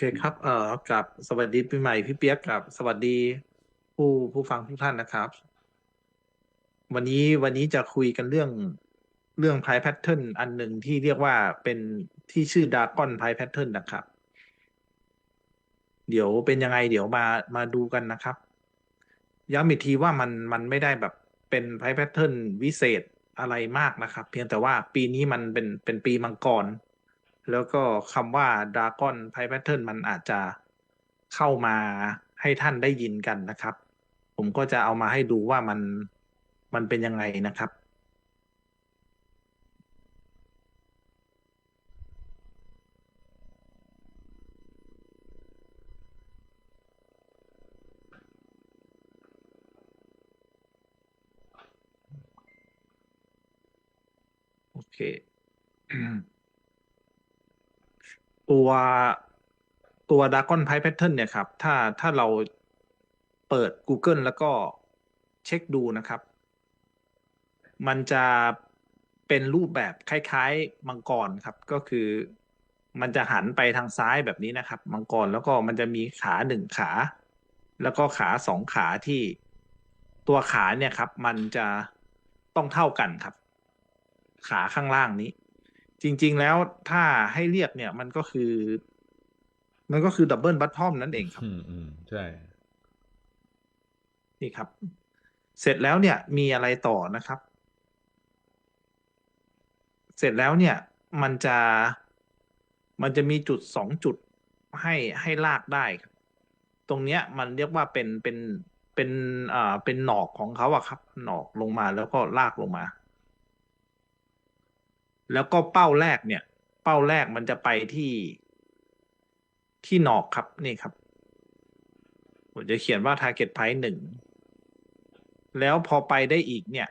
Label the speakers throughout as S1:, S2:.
S1: เคครับ เอ่อกับสวัสดีปีใหม่พี่เปียกกับสวัสดีผู้ผู้ฟังทุกท่านนะครับ วันนี้วันนี้จะคุยกันเรื่องเรื่อง Pi Pattern อันหนึ่งที่เรียกว่าเป็นที่ชื่อ Dragon Pi Pattern นนะครับ เดี๋ยวเป็นยังไงเดี๋ยวมามาดูกันนะครับ ย้ำอีกทีว่ามันมันไม่ได้แบบเป็น Pi Pattern วิเศษอะไรมากนะครับ เพียงแต่ว่าปีนี้มันเป็นเป็นปีมังกร แล้วก็คำว่า Dragon Pi Pattern มันอาจจะเข้ามาให้ท่านได้ยินกันนะครับ ผมก็จะเอามาให้ดูว่ามันมันเป็นยังไงนะครับโอเค ตัวตัว Dragon Pi Pattern เนี่ยครับ ถ้าถ้าเราเปิด Google แล้วก็เช็คดูนะครับ มันจะเป็นรูปแบบคล้ายๆมังกรครับ ก็คือมันจะหันไปทางซ้ายแบบนี้นะครับ มังกรแล้วก็มันจะมีขาหนึ่งขา แล้วก็ขาสองขาที่ตัวขาเนี่ยครับ มันจะต้องเท่ากันครับ ขาข้างล่างนี้ จริง ๆ แล้วถ้าให้เรียกเนี่ยมันก็คือ มันก็คือดับเบิลบัตทอมนั่นเองครับ
S2: อืมอืมใช่
S1: นี่ครับ เสร็จแล้วเนี่ย มีอะไรต่อนะครับ เสร็จแล้วเนี่ย มันจะมันจะมีจุดสองจุดให้ให้ลากได้ครับ ตรงเนี้ย มันเรียกว่าเป็นเป็นเป็นอ่าเป็นหนอกของเขาอะครับ หนอกลงมาแล้วก็ลากลงมา แล้วก็เป้าแรกเนี่ย เป้าแรกมันจะไปที่ที่หนอกครับนี่ครับ ผมจะเขียนว่า target price หนึ่งแล้วพอไปได้อีกเนี่ย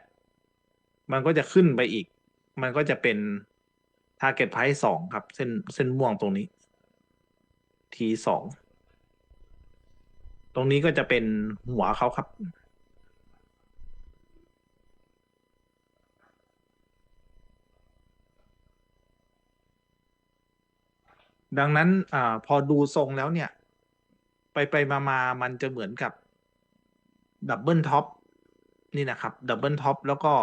S1: มันก็จะขึ้นไปอีก มันก็จะเป็น target price สองครับ เส้นเส้นม่วงตรงนี้ t สองตรงนี้ก็จะเป็นหัวเขาครับ ดังนั้นอพอดูทรงแล้วเนี่ย ไปไปมามามันจะเหมือนกับดับเบิลท็อปนี่นะครับดับเบิลท็อปแล้วก็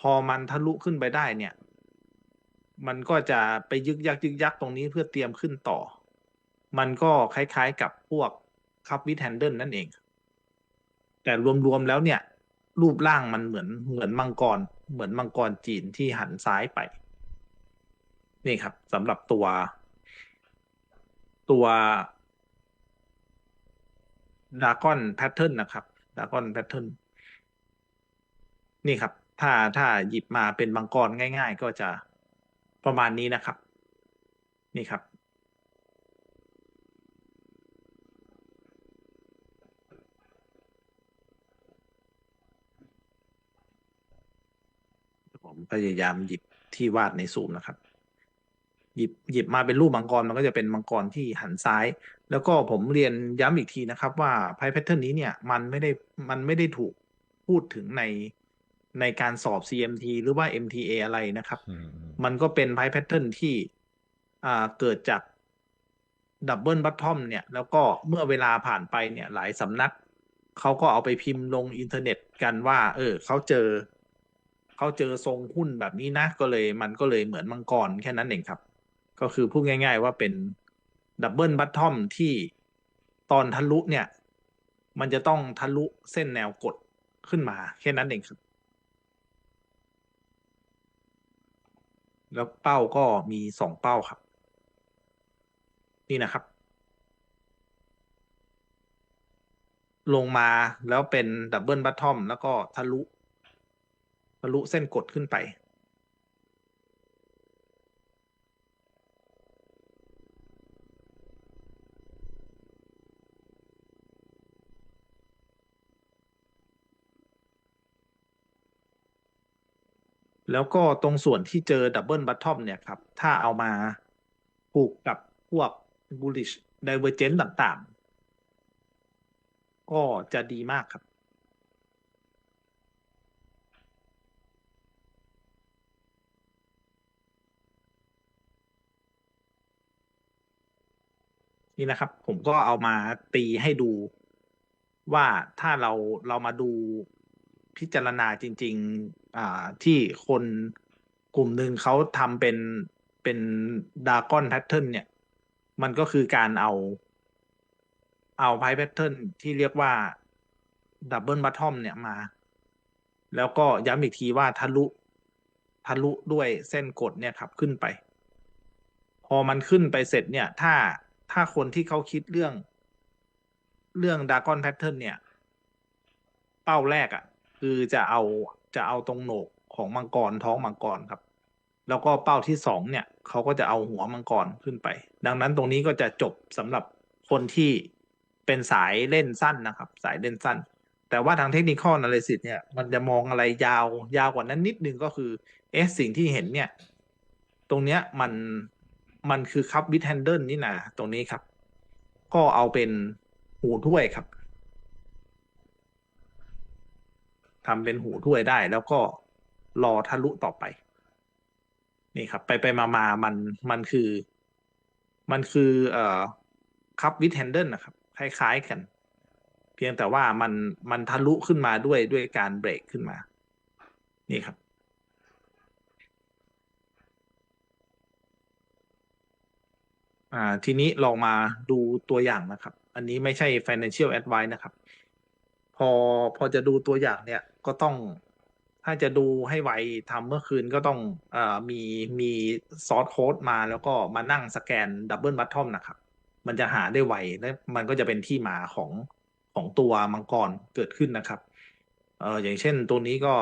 S1: พอมันทะลุขึ้นไปได้เนี่ย มันก็จะไปยึกยักยึกยักตรงนี้เพื่อเตรียมขึ้นต่อ มันก็คล้ายๆกับพวกคัพวิทแฮนเดิลนั่นเอง แต่รวมๆแล้วเนี่ย รูปร่างมันเหมือนเหมือนมังกร เหมือนมังกรจีนที่หันซ้ายไป นี่ครับสำหรับตัว ตัวดากอนแพทเทิร์นนะครับดากอนแพทเทิร์นนี่ครับ ถ้าถ้าหยิบมาเป็นมังกรง่าย ๆ ก็จะประมาณนี้นะครับ นี่ครับ ผมพยายามหยิบที่วาดในซูมนะครับ หยิบหยิบมาเป็นรูปมังกรมันก็จะเป็นมังกรที่หันซ้าย แล้วก็ผมเรียนย้ำอีกทีนะครับว่าไพ่แพทเทิร์นนี้เนี่ยมันไม่ได้มันไม่ได้ถูกพูดถึงในในการสอบ CMT หรือว่า MTA อะไรนะครับ
S2: อืมอืม
S1: มันก็เป็นไพ่แพทเทิร์นที่อ่าเกิดจากดับเบิลบัตทอมเนี่ย แล้วก็เมื่อเวลาผ่านไปเนี่ย หลายสำนักเขาก็เอาไปพิมพ์ลงอินเทอร์เน็ตกันว่า เออเขาเจอเขาเจอทรงหุ้นแบบนี้นะ ก็เลยมันก็เลยเหมือนมังกรแค่นั้นเองครับ ก็คือพูดง่าย ๆ ว่าเป็นดับเบิลบัตทอมที่ตอนทะลุเนี่ย มันจะต้องทะลุเส้นแนวกดขึ้นมา แค่นั้นเองครับ แล้วเป้าก็มีสองเป้าครับ นี่นะครับ ลงมาแล้วเป็นดับเบิลบัตทอมแล้วก็ทะลุ ทะลุเส้นกดขึ้นไป แล้วก็ตรงส่วนที่เจอดับเบิลบัตทอมเนี่ยครับ ถ้าเอามาผูกกับพวก bullish divergence ต่างๆ ก็จะดีมากครับ นี่นะครับ ผมก็เอามาตีให้ดูว่าถ้าเราเรามาดูพิจารณาจริง ๆ อ่าที่คนกลุ่มหนึ่งเขาทำเป็นเป็นดากอนแพทเทิร์นเนี่ย มันก็คือการเอา เอาไพ่แพทเทิร์นที่เรียกว่าดับเบิลบัตทอมเนี่ยมา แล้วก็ย้ำอีกทีว่าทะลุทะลุด้วยเส้นกดเนี่ยครับขึ้นไป พอมันขึ้นไปเสร็จเนี่ย ถ้าถ้าคนที่เขาคิดเรื่อง เรื่องดากอนแพทเทิร์นเนี่ย เป้าแรกอะ่ะ คือจะเอา จะเอาตรงโหนกของมังกรท้องมังกรครับ แล้วก็เป้าที่สองเนี่ยเขาก็จะเอาหัวมังกรขึ้นไป ดังนั้นตรงนี้ก็จะจบสำหรับคนที่เป็นสายเล่นสั้นนะครับ สายเล่นสั้น แต่ว่าทางเทคนิคอนาลิซิสเนี่ยมันจะมองอะไรยาวยาวกว่านั้นนิดนึงก็คือเอะสิ่งที่เห็นเนี่ย ตรงเนี้ยมันมันคือคัพวิทแฮนเดิลนี่นะตรงนี้ครับ ก็เอาเป็นหูถ้วยครับ ทำเป็นหูถ้วยได้ แล้วก็รอทะลุต่อไป นี่ครับ ไปไปมามามันมันคือ มันคือเอ่อคัพวิทแฮนเดิลนะครับ คล้าย ๆกัน เพียงแต่ว่ามันมันทะลุขึ้นมาด้วยด้วยการเบรกขึ้นมา นี่ครับอ่าทีนี้ลองมาดูตัวอย่างนะครับ อันนี้ไม่ใช่ financial advice นะครับ พอพอจะดูตัวอย่างเนี่ยก็ต้องถ้าจะดูให้ไวทำเมื่อคืนก็ต้องอมีมีซอสโค้ดมาแล้วก็มานั่งสแกนดับเบิลบัตทอมนะครับ มันจะหาได้ไวและมันก็จะเป็นที่มาของของตัวมังกรเกิดขึ้นนะครับเอออย่างเช่นตัวนี้ก็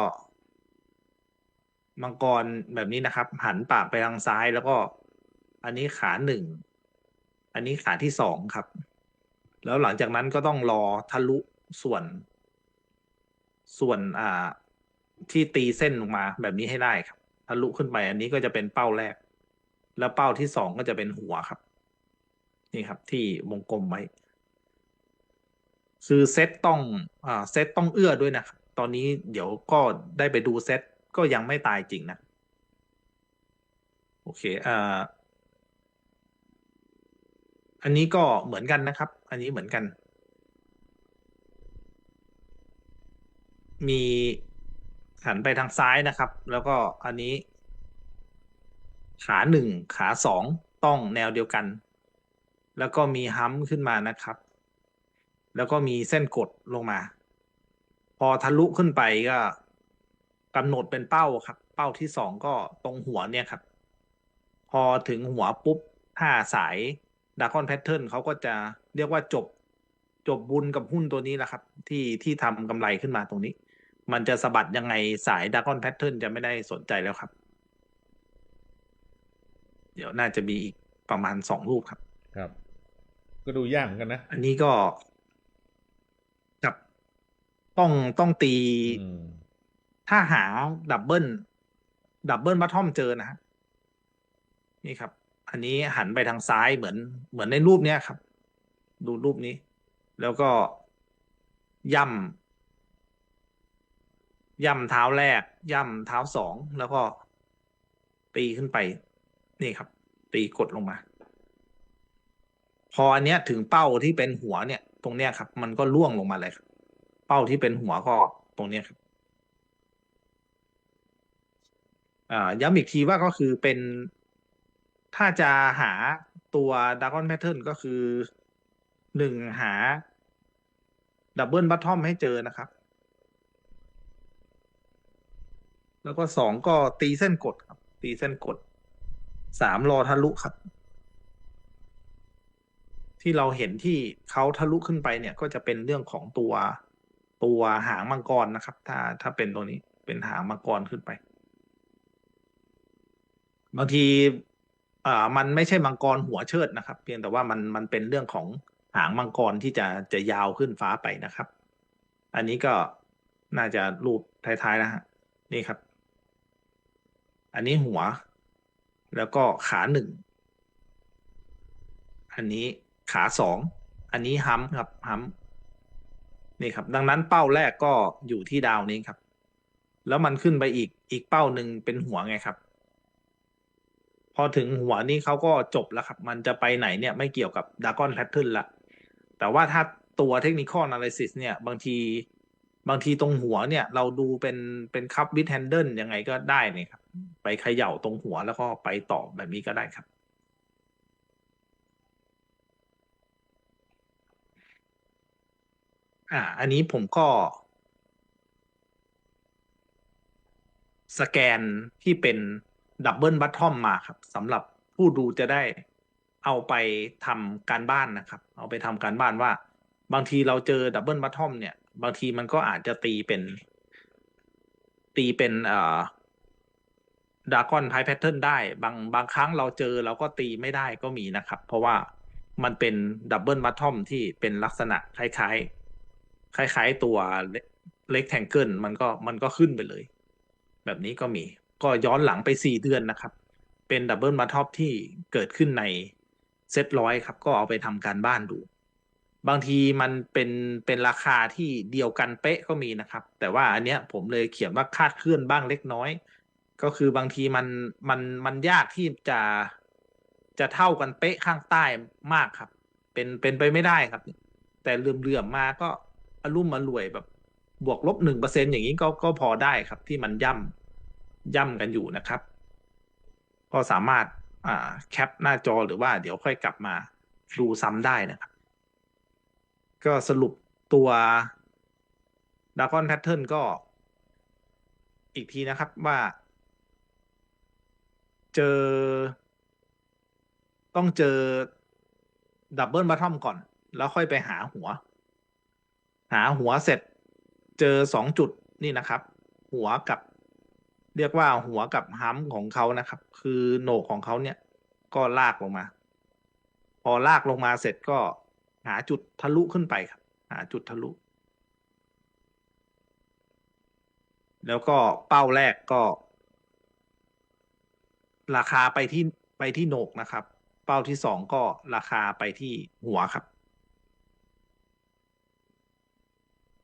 S1: มังกรแบบนี้นะครับ หันปากไปทางซ้ายแล้วก็ อันนี้ขาหนึ่ง อันนี้ขาที่สองครับ แล้วหลังจากนั้นก็ต้องรอทะลุส่วน ส่วนอ่าที่ตีเส้นลงมาแบบนี้ให้ได้ครับทะลุขึ้นไปอันนี้ก็จะเป็นเป้าแรก แล้วเป้าที่สองก็จะเป็นหัวครับ นี่ครับ ที่วงกลมไว้ คือเซตต้องอ่าเซตต้องเอื้อด้วยนะครับตอนนี้เดี๋ยวก็ได้ไปดูเซตก็ยังไม่ตายจริงนะ โอเคอ่าอันนี้ก็เหมือนกันนะครับ อันนี้เหมือนกัน มีหันไปทางซ้ายนะครับ แล้วก็อันนี้ ขาหนึ่งขาสองต้องแนวเดียวกัน แล้วก็มีฮัมขึ้นมานะครับ แล้วก็มีเส้นกดลงมา พอทะลุขึ้นไปก็กำหนดเป็นเป้าครับ เป้าที่สองก็ตรงหัวเนี่ยครับ พอถึงหัวปุ๊บถ้าสายดากอนแพทเทิร์นเขาก็จะเรียกว่าจบจบบุญกับหุ้นตัวนี้แหละครับ ที่ที่ทำกำไรขึ้นมาตรงนี้ มันจะสะบัดยังไงสายดากอนแพทเทิร์นจะไม่ได้สนใจแล้วครับ เดี๋ยวน่าจะมีอีกประมาณสองรูปครับ
S2: ครับ ก็ดูยากเหมือนกันนะ
S1: อันนี้ก็กับต้องต้องตี
S2: อืม
S1: ถ้าหาดับเบิลดับเบิลบัตทอมเจอนะฮะนี่ครับ อันนี้หันไปทางซ้ายเหมือน เหมือนในรูปเนี้ยครับ ดูรูปนี้ แล้วก็ย่ำ ย่ำเท้าแรก ย่ำเท้าสองแล้วก็ ตีขึ้นไป นี่ครับ ตีกดลงมา พออันเนี้ยถึงเป้าที่เป็นหัวเนี่ย ตรงเนี้ยครับ มันก็ล่วงลงมาเลยครับเป้าที่เป็นหัวก็ตรงเนี้ยครับอ่าย้ำอีกทีว่าก็คือเป็นถ้าจะหาตัวด a กอนแพทเทิร์นก็คือหนึ่งหาดับเบิลบัตทอมให้เจอนะครับ แล้วก็สองก็ตีเส้นกดครับ ตีเส้นกดสามรอทะลุครับ ที่เราเห็นที่เขาทะลุขึ้นไปเนี่ย ก็จะเป็นเรื่องของตัวตัวหางมังกรนะครับ ถ้าถ้าเป็นตัวนี้เป็นหางมังกรขึ้นไป บางทีอ่ามันไม่ใช่มังกรหัวเชิดนะครับ เพียงแต่ว่ามันมันเป็นเรื่องของหางมังกรที่จะจะยาวขึ้นฟ้าไปนะครับ อันนี้ก็น่าจะรูปท้ายๆนะฮะนี่ครับ อันนี้หัว แล้วก็ขาหนึ่ง อันนี้ขาสอง อันนี้ฮัมครับฮัมนี่ครับ ดังนั้นเป้าแรกก็อยู่ที่ดาวนี้ครับ แล้วมันขึ้นไปอีกอีกเป้าหนึ่งเป็นหัวไงครับ พอถึงหัวนี้เขาก็จบแล้วครับ มันจะไปไหนเนี่ยไม่เกี่ยวกับดากอนแพทเทิร์นละแต่ว่าถ้าตัวเทคนิคอ l นาลิซิสเนี่ย บางทีบางทีตรงหัวเนี่ย เราดูเป็นเป็นคัพวิดแฮนเดิลยังไงก็ได้นี่ครับ ไปเขย่าตรงหัวแล้วก็ไปต่อแบบนี้ก็ได้ครับ อ่า อันนี้ผมก็ สแกนที่เป็นดับเบิลบัตทอมมาครับสำหรับผู้ดูจะได้เอาไปทำการบ้านนะครับ เอาไปทำการบ้านว่า บางทีเราเจอดับเบิลบัตทอมเนี่ย บางทีมันก็อาจจะตีเป็น ตีเป็นเอ่อ ดากอนไพแพทเทิร์นได้บางบางครั้งเราเจอเราก็ตีไม่ได้ก็มีนะครับ เพราะว่ามันเป็นดับเบิลบัตทอมที่เป็นลักษณะคล้ายๆ คล้ายๆตัวเล็กแทงเกิลมันก็มันก็ขึ้นไปเลย แบบนี้ก็มี ก็ย้อนหลังไปสี่เดือนนะครับ เป็นดับเบิลมาท็อปที่เกิดขึ้นในเซตร้อยครับ ก็เอาไปทำการบ้านดู บางทีมันเป็นเป็นราคาที่เดียวกันเป๊ะก็มีนะครับ แต่ว่าอันเนี้ยผมเลยเขียนว่าคาดเคลื่อนบ้างเล็กน้อย ก็คือบางทีมันมันมันยากที่จะจะเท่ากันเป๊ะข้างใต้มากครับ เป็นเป็นไปไม่ได้ครับ แต่เลื่อมๆมาก็อารมุ่มมารวยแบบ บวกลบหนึ่งเปอร์เซ็นอย่างนี้ก็ก็พอได้ครับ ที่มันย่ำย่ำกันอยู่นะครับ ก็สามารถอ่าแคปหน้าจอหรือว่าเดี๋ยวค่อยกลับมาดูซ้ำได้นะครับ ก็สรุปตัวด r a กอนแพทเทิร์นก็อีกทีนะครับว่า เจอ ต้องเจอดับเบิลบัตทอมก่อน แล้วค่อยไปหาหัว หาหัวเสร็จ เจอสองจุดนี่นะครับ หัวกับ เรียกว่าหัวกับฮัมของเขานะครับ คือโหนกของเขาเนี่ย ก็ลากลงมา พอลากลงมาเสร็จก็หาจุดทะลุขึ้นไปครับ หาจุดทะลุ แล้วก็เป้าแรกก็ ราคาไปที่ไปที่โหนกนะครับ เป้าที่สองก็ราคาไปที่หัวครับ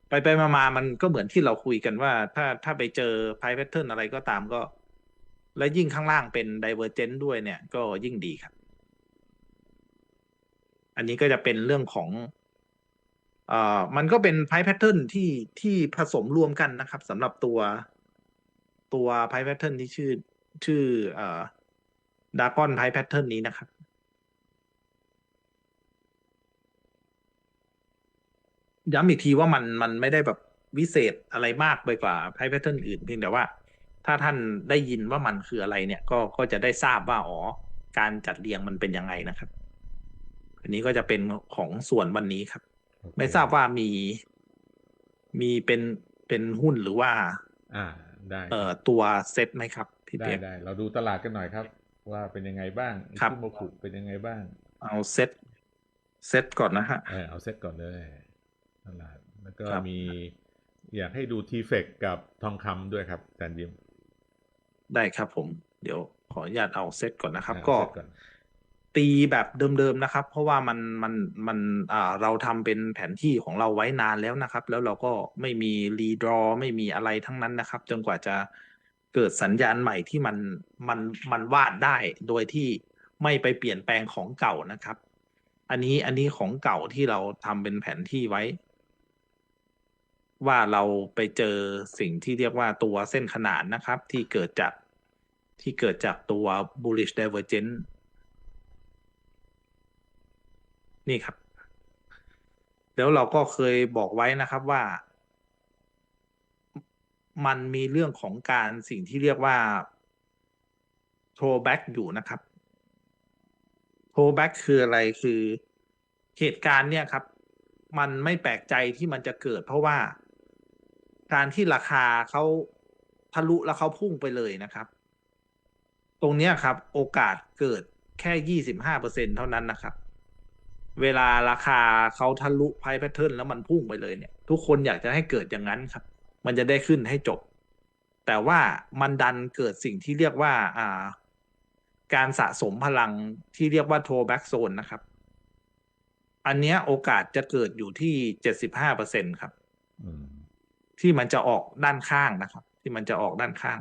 S1: ไปไปมามามันก็เหมือนที่เราคุยกันว่า ถ้าถ้าไปเจอไพ่แพทเทิร์นอะไรก็ตามก็ และยิ่งข้างล่างเป็น Divergent ด้วยเนี่ย ก็ยิ่งดีครับ อันนี้ก็จะเป็นเรื่องของเอ่อมันก็เป็นไพ่แพทเทิร์นที่ที่ผสมรวมกันนะครับสำหรับตัวตัวไพ่แพทเทิร์นที่ชื่อชื่อเอ่อ ดากอนไพ่แพทเทิร์นนี้นะครับ ย้ำอีกทีว่ามันมันไม่ได้แบบวิเศษอะไรมากไปกว่าไพ่แพทเทิร์นอื่นเพียงแต่ว่า ถ้าท่านได้ยินว่ามันคืออะไรเนี่ย ก็ก็จะได้ทราบว่าอ๋อการจัดเรียงมันเป็นยังไงนะครับ อันนี้ก็จะเป็นของส่วนวันนี้ครับ
S2: โอเค
S1: ไม่ทราบว่ามีมีเป็นเป็นหุ้นหรือว่า
S2: อ่าได้
S1: เอ่อตัวเซ็ตไหมครับพี่
S2: ได้
S1: เปียก
S2: ได้เราดูตลาดกันหน่อยครับ ว่าเป็นยังไงบ้าง
S1: ครับ
S2: อิโมคุเป็นยังไงบ้าง
S1: เอาเซ็ตเซ็ตก่อนนะฮะ
S2: เออเอาเซตก่อนเลยตลาดแล้วก็
S1: ครับ
S2: มี อยากให้ดูทีเฟกกับทองคำด้วยครับอาจารย์ยิม
S1: ได้ครับผม เดี๋ยวขออนุญาตเอาเซ็ตก่อนนะครับ
S2: อ่า
S1: ก็
S2: เซตก่อน
S1: ตีแบบเดิมๆนะครับ เพราะว่ามันมันมันอ่าเราทำเป็นแผนที่ของเราไว้นานแล้วนะครับ แล้วเราก็ไม่มีรีดรอไม่มีอะไรทั้งนั้นนะครับ จนกว่าจะ เกิดสัญญาณใหม่ที่มันมันมันวาดได้โดยที่ไม่ไปเปลี่ยนแปลงของเก่านะครับ อันนี้อันนี้ของเก่าที่เราทำเป็นแผนที่ไว้ ว่าเราไปเจอสิ่งที่เรียกว่าตัวเส้นขนานนะครับ ที่เกิดจากที่เกิดจากตัว bullish divergence นี่ครับ แล้วเราก็เคยบอกไว้นะครับว่า มันมีเรื่องของการสิ่งที่เรียกว่า throwback อยู่นะครับ throwback คืออะไรคือเหตุการณ์เนี่ยครับ มันไม่แปลกใจที่มันจะเกิด เพราะว่าการที่ราคาเขาทะลุแล้วเขาพุ่งไปเลยนะครับ ตรงนี้ครับ โอกาสเกิดแค่ยี่สิบห้าเปอร์เซ็นเท่านั้นนะครับ เวลาราคาเขาทะลุไพ่แพทเทิร์นแล้วมันพุ่งไปเลยเนี่ย ทุกคนอยากจะให้เกิดอย่างนั้นครับ มันจะได้ขึ้นให้จบ แต่ว่ามันดันเกิดสิ่งที่เรียกว่าอ่า การสะสมพลังที่เรียกว่าโทแบ็กโซนนะครับ อันเนี้ยโอกาสจะเกิดอยู่ที่เจ็ดสิบห้าเปอร์เซ็นครับ
S2: อืม
S1: ที่มันจะออกด้านข้างนะครับ ที่มันจะออกด้านข้าง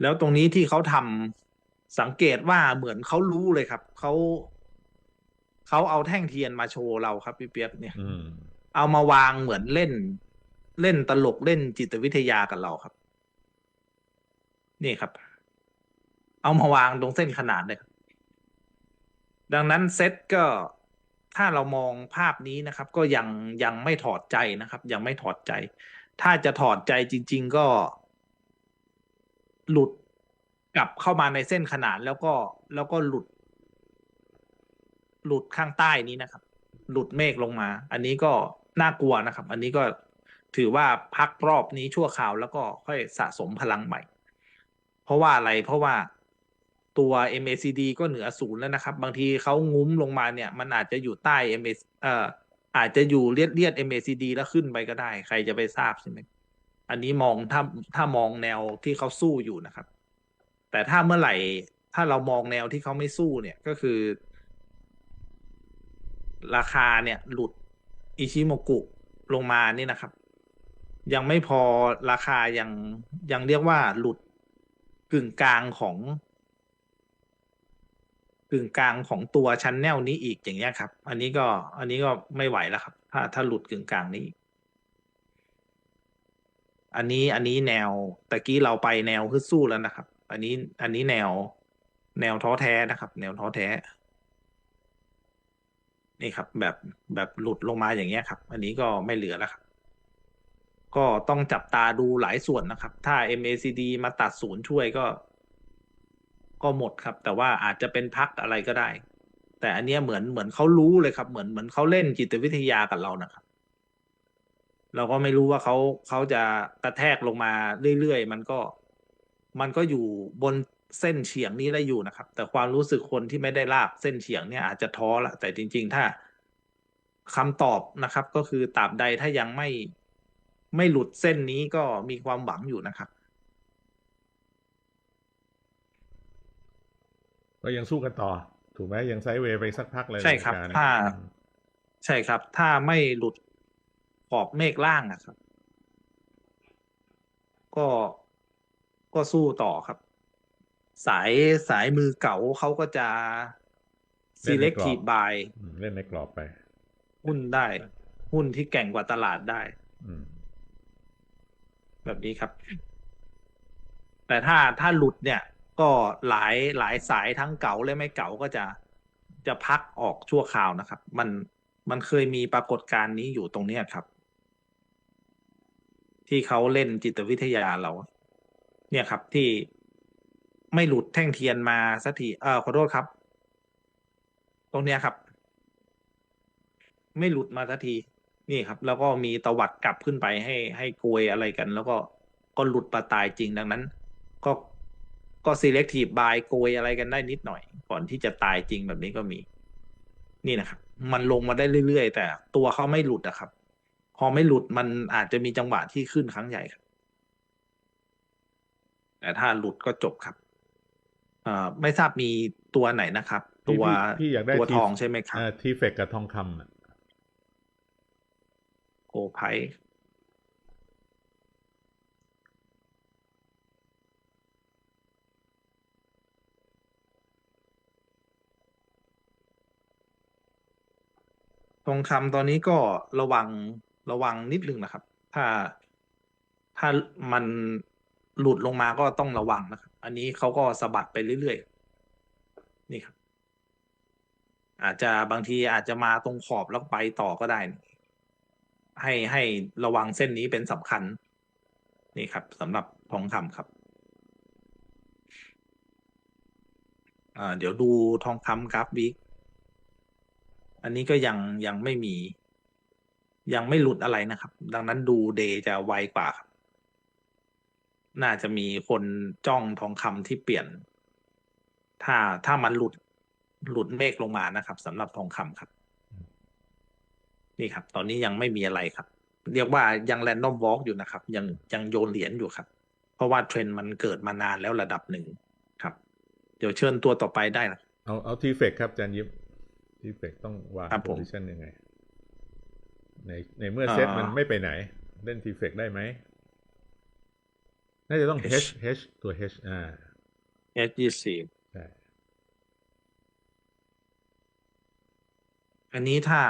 S1: แล้วตรงนี้ที่เขาทำสังเกตว่าเหมือนเขารู้เลยครับ เขา เขาเอาแท่งเทียนมาโชว์เราครับพี่เปียกเนี่ย
S2: อืม
S1: เอามาวางเหมือนเล่น เล่นตลกเล่นจิตวิทยากับเราครับ นี่ครับ เอามาวางตรงเส้นขนาดเลยครับดังนั้นเซตก็ถ้าเรามองภาพนี้นะครับ ก็ยังยังไม่ถอดใจนะครับ ยังไม่ถอดใจ ถ้าจะถอดใจจริง ๆ ก็ หลุดกลับเข้ามาในเส้นขนานแล้วก็แล้วก็หลุด หลุดข้างใต้นี้นะครับ หลุดเมฆลงมา อันนี้ก็น่ากลัวนะครับ อันนี้ก็ถือว่าพักรอบนี้ชั่วคราวแล้วก็ค่อยสะสมพลังใหม่ เพราะว่าอะไรเพราะว่าตัว MACD ก็เหนือศูนย์แล้วนะครับ บางทีเขางุ้มลงมาเนี่ย มันอาจจะอยู่ใต้ MAC เอ่ออาจจะอยู่เลียดเลียด MACD แล้วขึ้นไปก็ได้ ใครจะไปทราบใช่ไหมอันนี้มองถ้าถ้ามองแนวที่เขาสู้อยู่นะครับ แต่ถ้าเมื่อไหร่ถ้าเรามองแนวที่เขาไม่สู้เนี่ยก็คือ ราคาเนี่ยหลุดอิชิโมกุลงมานี่นะครับ ยังไม่พอราคายังยังเรียกว่าหลุดกึ่งกลางของกึ่งกลางของตัวชั้นแนลนี้อีกอย่างเงี้ยครับ อันนี้ก็อันนี้ก็ไม่ไหวแล้วครับ ถ้าถ้าหลุดกึ่งกลางนี้ อันนี้อันนี้แนวตะกี้เราไปแนวขึ้นสู้แล้วนะครับ อันนี้อันนี้แนว แนวท้อแท้นะครับ แนวท้อแท้ นี่ครับ แบบแบบหลุดลงมาอย่างเงี้ยครับ อันนี้ก็ไม่เหลือแล้วครับ ก็ต้องจับตาดูหลายส่วนนะครับ ถ้า MACD มาตัดศูนย์ช่วยก็ ก็หมดครับ แต่ว่าอาจจะเป็นพักอะไรก็ได้ แต่อันเนี้ยเหมือนเหมือนเขารู้เลยครับ เหมือนเหมือนเขาเล่นจิตวิทยากับเรานะครับ เราก็ไม่รู้ว่าเขาเขาจะกระแทกลงมาเรื่อยๆมันก็ มันก็อยู่บน เส้นเฉียงนี้ได้อยู่นะครับ แต่ความรู้สึกคนที่ไม่ได้ลากเส้นเฉียงเนี่ยอาจจะท้อละแต่จริง ๆ ถ้าคำตอบนะครับ ก็คือตราบใดถ้ายังไม่ไม่หลุดเส้นนี้ก็มีความหวังอยู่นะครับ
S2: ก็ยังสู้กันต่อ ถูกไหมยังไซด์เวย์ไปสักพักเลย
S1: ใช่ครับ
S2: อเมก
S1: ถ้า
S2: เนี่ยอืม
S1: ใช่ครับ ถ้าไม่หลุดขอบเมฆล่างอะครับ ก็ก็สู้ต่อครับ สายสายมือเก่าเขาก็จะ selective buy
S2: อืมเล่นในกรอบไป
S1: หุ้นได้ หุ้นที่แกร่งกว่าตลาดได้
S2: อืม
S1: แบบนี้ครับ แต่ถ้าถ้าหลุดเนี่ย ก็หลายหลายสายทั้งเก่าและไม่เก่าก็จะจะพักออกชั่วคราวนะครับ มันมันเคยมีปรากฏการณ์นี้อยู่ตรงเนี้ยครับ ที่เขาเล่นจิตวิทยาเรา เนี่ยครับที่ ไม่หลุดแท่งเทียนมาสักทีเออขอโทษครับ ตรงเนี้ยครับ ไม่หลุดมาสักที นี่ครับ แล้วก็มีตวัดกลับขึ้นไปให้ให้โกยอะไรกัน แล้วก็ก็หลุดมาตายจริงดังนั้น ก็ก็ selective buy โกยอะไรกันได้นิดหน่อย ก่อนที่จะตายจริงแบบนี้ก็มี นี่นะครับ มันลงมาได้เรื่อยๆ แต่ตัวเขาไม่หลุดอะครับ พอไม่หลุดมันอาจจะมีจังหวะที่ขึ้นครั้งใหญ่ครับ แต่ถ้าหลุดก็จบครับ เอ่อไม่ทราบมีตัวไหนนะครับ
S2: พี่
S1: ตัว
S2: พี่พี่อยากได้
S1: ตัว
S2: ที
S1: ทองใช่ไหมครับ
S2: ทีเฟกกับทองคำอะ
S1: โกไพทองคำตอนนี้ก็ระวังระวังนิดนึงนะครับ ถ้าถ้ามัน หลุดลงมาก็ต้องระวังนะครับ อันนี้เขาก็สะบัดไปเรื่อยๆ นี่ครับ อาจจะบางทีอาจจะมาตรงขอบแล้วไปต่อก็ได้ ให้ให้ระวังเส้นนี้เป็นสำคัญ นี่ครับสำหรับทองคำครับเดี๋ยวดูทองคำกราฟวิกอันนี้ก็ยังยังไม่มี ยังไม่หลุดอะไรนะครับ ดังนั้นดูเดย์จะไวกว่าครับ น่าจะมีคนจ้องทองคำที่เปลี่ยน ถ้าถ้ามันหลุดหลุดเมฆลงมานะครับสำหรับทองคำครับ นี่ครับ ตอนนี้ยังไม่มีอะไรครับ เรียกว่ายังแรนดอมวอล์กอยู่นะครับ ยังยังโยนเหรียญอยู่ครับ เพราะว่าเทรนด์มันเกิดมานานแล้วระดับหนึ่งครับ เดี๋ยวเชิญตัวต่อไปได้นะ
S2: เอาเอาทีเฟกครับอาจารย์ยิบทีเฟกต้องวาง
S1: ครับผม
S2: โพซิชันยังไงในในเมื่อ
S1: อ่า
S2: เซตมันไม่ไปไหน เล่นทีเฟกได้ไหม น่าจะต้อง
S1: H
S2: H H ตัว H อ่า
S1: H ยี่สิบ
S2: ใช่
S1: อันนี้ถ้า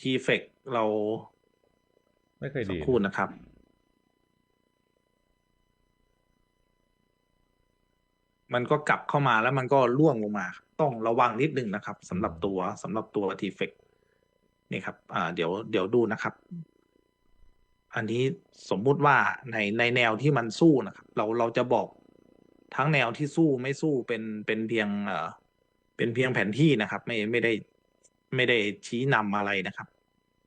S1: t f e c เรา
S2: ไม่ค่อย
S1: สั
S2: ดี
S1: กครู่นะครับ มันก็กลับเข้ามาแล้วมันก็ล่วงลงมา ต้องระวังนิดนึงนะครับสำหรับตัวสำหรับตัว t f e c นี่ครับ อ่า เดี๋ยวเดี๋ยวดูนะครับ อันนี้สมมุติว่าในในแนวที่มันสู้นะครับ เราเราจะบอกทั้งแนวที่สู้ไม่สู้เป็นเป็นเพียงเอ่อเป็นเพียงแผนที่นะครับ ไม่ไม่ได้ไม่ได้ชี้นำอะไรนะครับ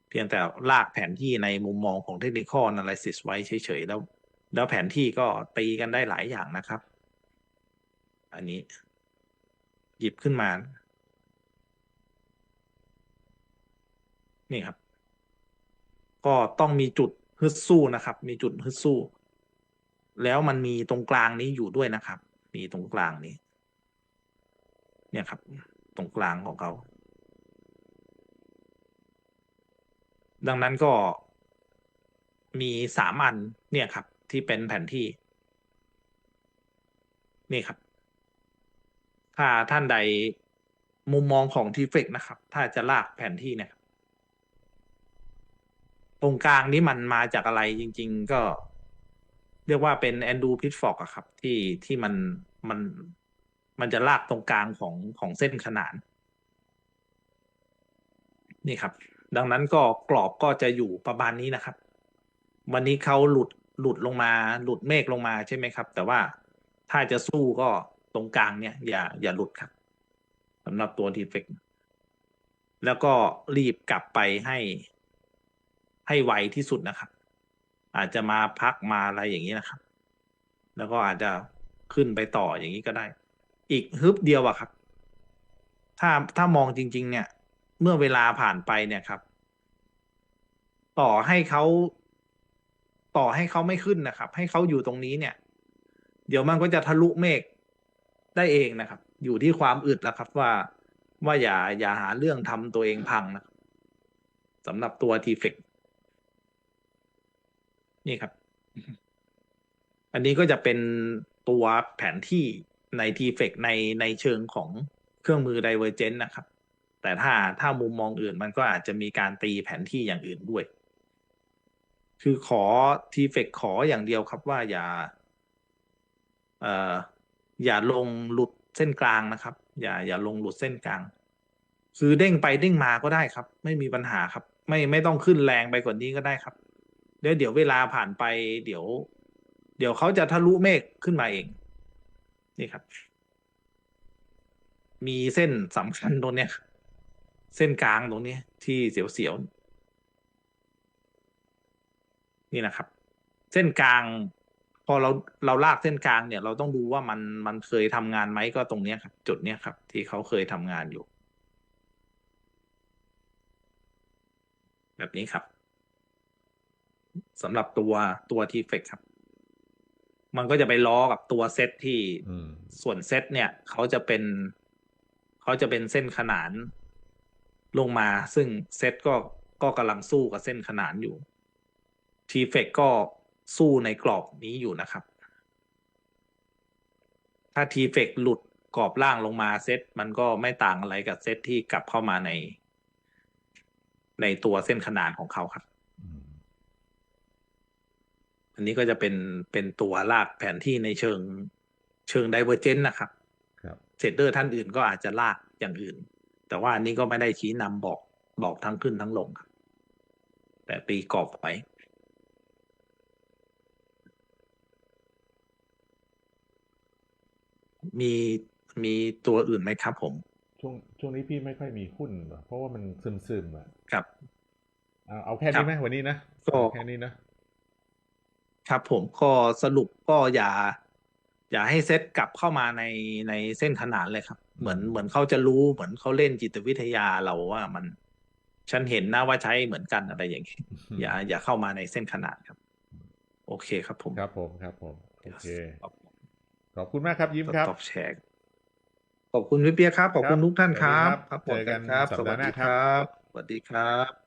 S1: เพียงแต่ลากแผนที่ในมุมมองของ technical analysis ไว้เฉยๆแล้ว แล้วแผนที่ก็ตีกันได้หลายอย่างนะครับ อันนี้ หยิบขึ้นมา นี่ครับ ก็ต้องมีจุด ฮึดสู้นะครับ มีจุดฮึดสู้ แล้วมันมีตรงกลางนี้อยู่ด้วยนะครับ มีตรงกลางนี้ เนี่ยครับ ตรงกลางของเขาดังนั้นก็มีสามอันเนี่ยครับ ที่เป็นแผนที่ นี่ครับ ถ้าท่านใดมุมมองของทีเฟกนะครับ ถ้าจะลากแผนที่เนี่ย ตรงกลางนี้มันมาจากอะไรจริง ๆ ก็ เรียกว่าเป็นแอนดูพิทฟอกอะครับ ที่ที่มันมันมันจะลากตรงกลางของของเส้นขนาน นี่ครับ ดังนั้นก็กรอบก็จะอยู่ประมาณนี้นะครับ วันนี้เขาหลุดหลุดลงมา หลุดเมฆลงมาใช่ไหมครับ แต่ว่าถ้าจะสู้ก็ตรงกลางเนี่ย อย่าอย่าหลุดครับสำหรับตัวทีเฟกแล้วก็รีบกลับไปให้ ให้ไวที่สุดนะครับ อาจจะมาพักมาอะไรอย่างนี้นะครับ แล้วก็อาจจะขึ้นไปต่ออย่างนี้ก็ได้ อีกฮึบเดียวอะครับ ถ้าถ้ามองจริง ๆ เนี่ย เมื่อเวลาผ่านไปเนี่ยครับ ต่อให้เขาต่อให้เขาไม่ขึ้นนะครับ ให้เขาอยู่ตรงนี้เนี่ย เดี๋ยวมันก็จะทะลุเมฆได้เองนะครับ อยู่ที่ความอึดแล้วครับว่าว่าอย่าอย่าหาเรื่องทำตัวเองพังนะครับสำหรับตัวทีเฟก นี่ครับ อันนี้ก็จะเป็นตัวแผนที่ใน t f e c ในในเชิงของเครื่องมือ Divergent นะครับ แต่ถ้าถ้ามุมมองอื่นมันก็อาจจะมีการตีแผนที่อย่างอื่นด้วย คือขอ t f e c ขออย่างเดียวครับว่าอย่าเอ่ออย่าลงหลุดเส้นกลางนะครับ อย่าอย่าลงหลุดเส้นกลาง คือเด้งไปเด้งมาก็ได้ครับ ไม่มีปัญหาครับ ไม่ไม่ต้องขึ้นแรงไปกว่านี้ก็ได้ครับ เดี๋ยวเดี๋ยวเวลาผ่านไป เดี๋ยว เดี๋ยวเขาจะทะลุเมฆขึ้นมาเอง นี่ครับ มีเส้นสำคัญตรงเนี้ย เส้นกลางตรงนี้ที่เสียวๆนี่นะครับ เส้นกลาง พอเราเราลากเส้นกลางเนี่ย เราต้องดูว่ามันมันเคยทำงานไหมก็ตรงเนี้ยครับ จุดเนี้ยครับ ที่เขาเคยทำงานอยู่ แบบนี้ครับ สำหรับตัวตัวทีเฟกครับ มันก็จะไปล้อกับตัวเซตที่
S2: อืม
S1: ส่วนเซตเนี่ยเขาจะเป็นเขาจะเป็นเส้นขนานลงมา ซึ่งเซตก็ก็กำลังสู้กับเส้นขนานอยู่ทีเฟกก็สู้ในกรอบนี้อยู่นะครับ ถ้าทีเฟกหลุดกรอบล่างลงมาเซตมันก็ไม่ต่างอะไรกับเซตที่กลับเข้ามาใน ในตัวเส้นขนานของเขาครับ
S2: อืม
S1: อันนี้ก็จะเป็นเป็นตัวลากแผนที่ในเชิงเชิงไดเวอร์เจนต์นะครับ
S2: ครับ
S1: เทรดเดอร์ท่านอื่นก็อาจจะลากอย่างอื่น แต่ว่าอันนี้ก็ไม่ได้ชี้นำบอกบอกทั้งขึ้นทั้งลงครับ แต่ตีกรอบไว้มีมีตัวอื่นไหมครับผม
S2: ช่วงช่วงนี้พี่ไม่ค่อยมีหุ้นว่ะเพราะว่ามันซึมซึมๆอะ
S1: ครับ
S2: เอาเอาแค่
S1: ครั
S2: นี้
S1: บ
S2: ไหมวันนี้นะ
S1: ก็
S2: เอาแค่นี้นะ
S1: ครับผมก็สรุปก็อย่า อย่าให้เซตกลับเข้ามาในในเส้นขนานเลยครับ เหมือนเหมือนเขาจะรู้เหมือนเขาเล่นจิตวิทยาเราว่ามัน ฉันเห็นนะว่าใช้เหมือนกันอะไรอย่างนี้อย่า อย่าเข้ามาในเส้นขนานครับ โอเคครับผม
S2: ครับผมครับผมโอเค
S1: ขอบ
S2: ขอบคุณมากครับยิ้มครับ
S1: ตอบแชร์ขอบคุณพี่เปียกครับขอบคุณ
S2: ครับ
S1: ทุกท่านครับ
S2: สวัสดีครับ
S1: ผม
S2: เจอกัน
S1: ครับ
S2: สั
S1: ส
S2: ป
S1: วั
S2: ดา
S1: ส
S2: ห์หน้า
S1: ดี
S2: ครับ
S1: ครับสวัสดีครับ